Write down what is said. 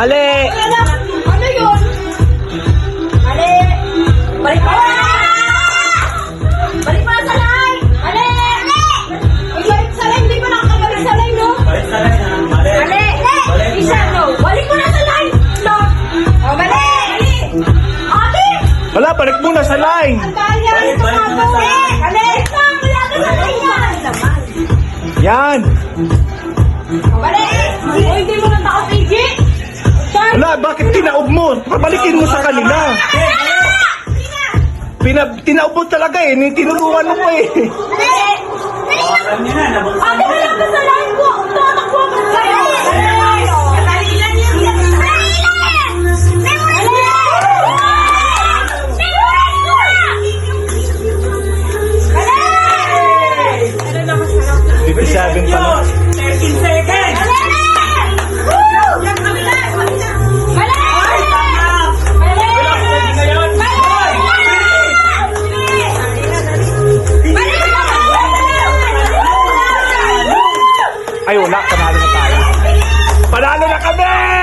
Mali! Ano? Yun? Mali! Balik pa! Balik pa sa line! Mali! Mali! Ibalik sa line, hindi pa nakakabalik sa line, no? Balik sa line, ha? Mali. Mali! Balik. Isa, no? Balik mo na sa line! No! Oh, mali! Mali! Ate! Wala, balik muna sa line! Ang kaya! Balik, balik mo na sa line. Mali! Wala ka sa line yan! Yan! Tinaob mo? Pabalikin mo sa kanila. Pina, tinaob mo talaga eh. Tinulungan mo pa eh. Alam niyo na, nabuksan Ate, mo. wala ka sa line ko! Tatakbo ako sa line! Kadali lang yan! Kadali lang! Mali! 57 pa lang. 13 seconds! Ay, wala. Panalo na tayo. Panalo na kami!